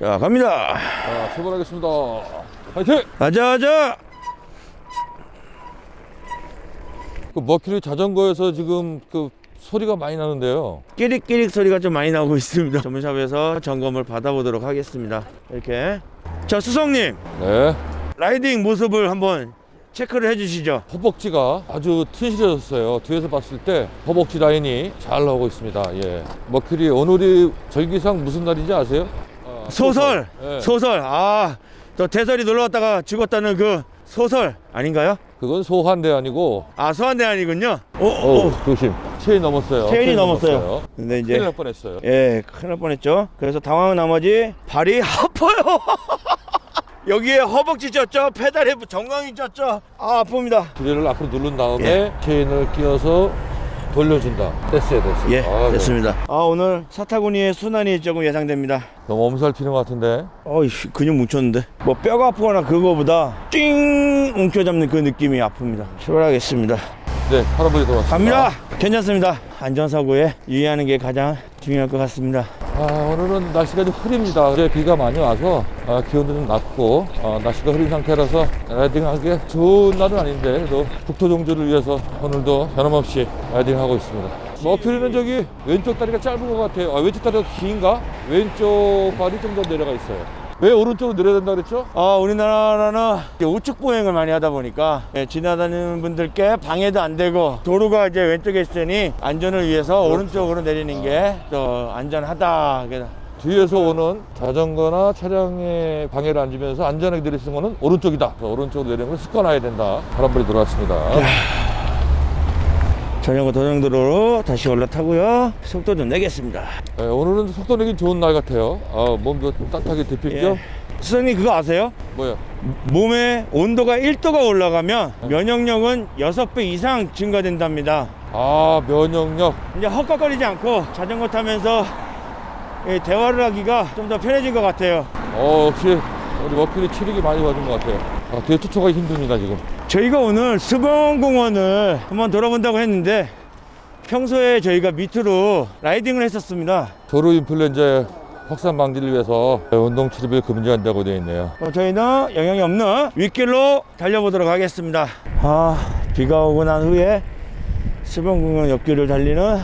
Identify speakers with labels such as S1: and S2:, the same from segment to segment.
S1: 자, 갑니다.
S2: 자, 출발하겠습니다. 파이팅!
S1: 가자, 가자.
S2: 그 머큐리 자전거에서 지금 그 소리가 많이 나는데요.
S1: 끼릭끼릭 소리가 좀 많이 나오고 있습니다. 전문샵에서 점검을 받아보도록 하겠습니다. 이렇게. 자, 수성님.
S2: 네.
S1: 라이딩 모습을 한번 체크를 해주시죠.
S2: 허벅지가 아주 튼실해졌어요. 뒤에서 봤을 때 허벅지 라인이 잘 나오고 있습니다. 예. 머큐리 오늘이 절기상 무슨 날인지 아세요? 아,
S1: 소설.
S2: 예.
S1: 소설. 아, 저 대설이 놀러 갔다가 죽었다는 그 소설 아닌가요?
S2: 그건 소환대 아니고
S1: 아, 소환대 아니군요. 오,
S2: 어,
S1: 오.
S2: 조심. 체인 넘었어요.
S1: 체인이 넘었어요. 근데
S2: 큰일
S1: 이제
S2: 날 뻔했어요.
S1: 예, 큰일 날 뻔했죠. 그래서 당황한 나머지 발이 아파요. 여기에 허벅지 쪘죠, 페달에 정강이 쪘죠. 아, 아픕니다.
S2: 브레를 앞으로 누른 다음에 체인을 끼워서 돌려준다. 됐어요, 됐어요.
S1: 예,
S2: 아, 네.
S1: 됐습니다. 아, 오늘 사타구니의 순환이 조금 예상됩니다.
S2: 너무 엄살 피는 것 같은데.
S1: 어이, 근육 뭉쳤는데. 뭐 뼈가 아프거나 그거보다 띵 뭉쳐잡는 그 느낌이 아픕니다. 출발하겠습니다.
S2: 네, 할아버지 들어왔습니다.
S1: 갑니다. 괜찮습니다. 안전사고에 유의하는 게 가장 중요할 것 같습니다.
S2: 아, 오늘은 날씨가 좀 흐립니다. 어제 비가 많이 와서 아, 기온도 좀 낮고 아, 날씨가 흐린 상태라서 라이딩하기 좋은 날은 아닌데 그래도 국토 종주를 위해서 오늘도 변함없이 라이딩하고 있습니다. 머큐리는 저기 왼쪽 다리가 짧은 것 같아요. 아, 왼쪽 다리가 긴가? 왼쪽 발이 좀 더 내려가 있어요. 왜 오른쪽으로 내려야 된다 그랬죠?
S1: 아, 우리나라는 우측 보행을 많이 하다 보니까 예, 지나다니는 분들께 방해도 안 되고 도로가 이제 왼쪽에 있으니 안전을 위해서 오른쪽으로 내리는 게 더 안전하다.
S2: 뒤에서 오는 자전거나 차량에 방해를 안 주면서 안전하게 있는 거는 오른쪽이다. 오른쪽으로 내리는 걸 습관화해야 된다. 바람불이 들어왔습니다.
S1: 전용고 도정도로로 다시 올라타고요. 속도 좀 내겠습니다.
S2: 네, 오늘은 속도 내기 좋은 날 같아요. 아, 몸도 좀 따뜻하게 데필
S1: 예.
S2: 겸
S1: 수장님 그거 아세요?
S2: 뭐야?
S1: 몸의 온도가 1도가 올라가면 면역력은 6배 이상 증가된답니다.
S2: 아, 면역력.
S1: 이제 헛각거리지 않고 자전거 타면서 예, 대화를 하기가 좀 더 편해진 것 같아요.
S2: 어, 역시 우리 머필이 체력이 많이 받은 것 같아요. 아, 뒤에 쫓아가기 힘듭니다, 지금.
S1: 저희가 오늘 수변공원을 한번 돌아본다고 했는데 평소에 저희가 밑으로 라이딩을 했었습니다.
S2: 도로 인플루엔자 확산 방지를 위해서 운동 치료비를 금지한다고 되어 있네요.
S1: 어, 저희는 영향이 없는 윗길로 달려보도록 하겠습니다. 아, 비가 오고 난 후에 수변공원 옆길을 달리는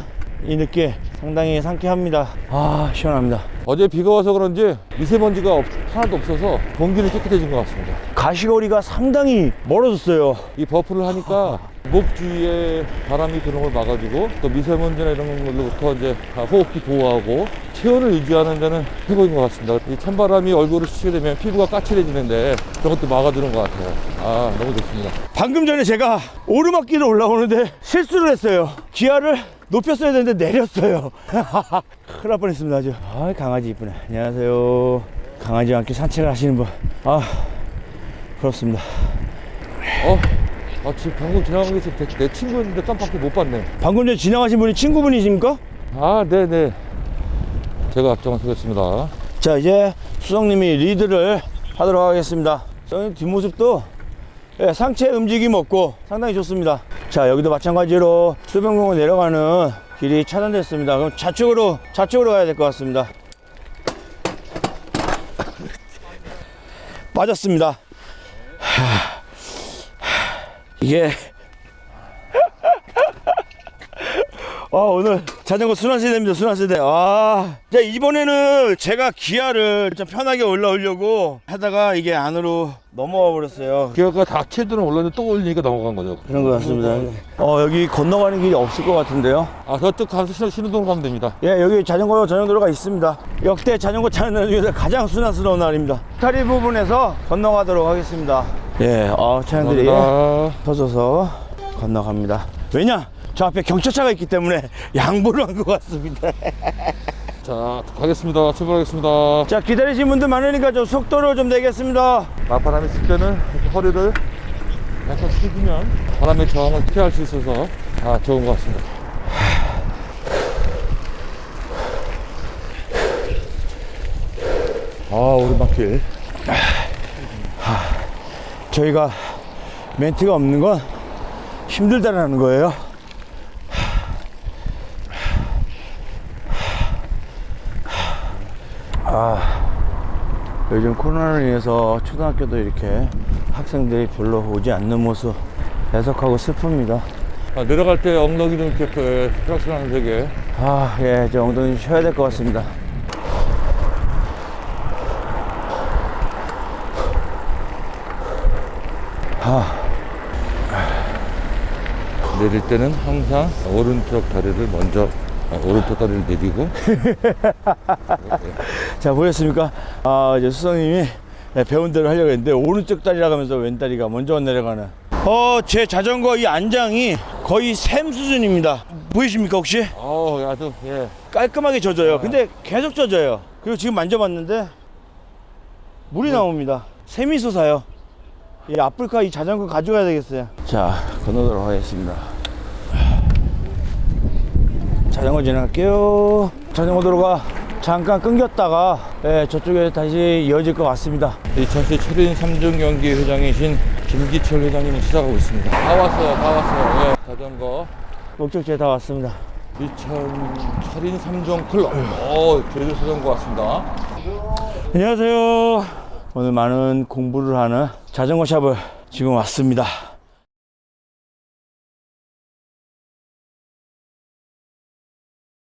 S1: 이 느낌 상당히 상쾌합니다. 아, 시원합니다.
S2: 어제 비가 와서 그런지 미세먼지가 없- 하나도 없어서 공기는 깨끗해진 것 같습니다.
S1: 가시거리가 상당히 멀어졌어요.
S2: 이 버프를 하니까 목 주위에 바람이 드는 걸 막아주고 또 미세먼지나 이런 걸로부터 이제 호흡기 보호하고 체온을 유지하는 데는 해보인 것 같습니다. 이 찬바람이 얼굴을 스치게 되면 피부가 까칠해지는데 저것도 막아주는 것 같아요. 아 너무 좋습니다.
S1: 방금 전에 제가 오르막길을 올라오는데 실수를 했어요. 기아를 높였어야 되는데 내렸어요. 큰일 날 뻔했습니다 아주. 아 강아지 이쁘네. 안녕하세요. 강아지와 함께 산책을 하시는 분. 아 부럽습니다.
S2: 어? 아 지금 방금 지나간 게 내, 내 친구였는데 깜빡이 못 봤네.
S1: 방금 전에 지나가신 분이 친구분이십니까?
S2: 아 네네. 제가 앞장을 서겠습니다.
S1: 자 이제 수성님이 리드를 하도록 하겠습니다. 수성님 뒷모습도 예, 상체 움직임 없고 상당히 좋습니다. 자 여기도 마찬가지로 수변공원 내려가는 길이 차단됐습니다. 그럼 좌측으로 좌측으로 가야 될 것 같습니다. 빠졌습니다. 하, 하, 이게 아 오늘 자전거 순환세대입니다 순환세대. 아. 자, 이번에는 제가 기아를 좀 편하게 올라오려고 하다가 이게 안으로 넘어와 버렸어요.
S2: 기어가 다 채도는 올랐는데 또 올리니까 넘어간 거죠.
S1: 그런 것 같습니다. 어 여기 건너가는 길이 없을 것 같은데요?
S2: 아 저쪽 가서 신- 신호등으로 가면 됩니다.
S1: 예 여기 자전거 전용 도로가 있습니다. 역대 자전거 날 중에서 가장 순환스러운 날입니다. 다리 부분에서 건너가도록 하겠습니다. 예 어 차량들이
S2: 감사합니다.
S1: 터져서 건너갑니다. 왜냐 저 앞에 경찰차가 있기 때문에 양보를 한 것 같습니다
S2: 자 가겠습니다. 출발하겠습니다.
S1: 자 기다리신 분들 많으니까 좀 속도를 좀 내겠습니다
S2: 맞바람이 있을 때는 이렇게 허리를 약간 숙이면 바람의 저항을 피할 수 있어서 아 좋은 것 같습니다. 아 오르막길
S1: 저희가 멘트가 없는 건 힘들다라는 거예요 요즘 코로나로 인해서 초등학교도 이렇게 학생들이 별로 오지 않는 모습 배석하고 슬픕니다.
S2: 아, 내려갈 때 엉덩이 좀 이렇게 그 프락스하는 되게
S1: 아, 예, 저 엉덩이 좀 쉬어야 될 것 같습니다. 아,
S2: 내릴 때는 항상 오른쪽 다리를 먼저 아, 오른쪽 다리를 내리고
S1: 자, 보셨습니까? 아, 이제 수성님이 네, 배운 대로 하려고 했는데, 오른쪽 다리라 하면서 왼 다리가 먼저 내려가는. 어, 제 자전거 이 안장이 거의 샘 수준입니다. 보이십니까, 혹시?
S2: 어우 아주 예
S1: 깔끔하게 젖어요. 근데 계속 젖어요. 그리고 지금 만져봤는데 물이 나옵니다. 샘이 솟아요. 이 아프리카 이 자전거 가져가야 되겠어요. 자, 건너도록 하겠습니다. 자전거 지나갈게요. 자전거 도로가 잠깐 끊겼다가 예, 저쪽에 다시 이어질 것 같습니다.
S2: 이천시 철인 3중 경기 회장이신 김기철 회장님이 시작하고 있습니다. 다 왔어요, 다 왔어요. 예, 자전거
S1: 목적지에 다 왔습니다.
S2: 이천 철인 3종 클럽. 오, 제주 자전거 왔습니다.
S1: 안녕하세요. 오늘 많은 공부를 하는 자전거 샵을 지금 왔습니다.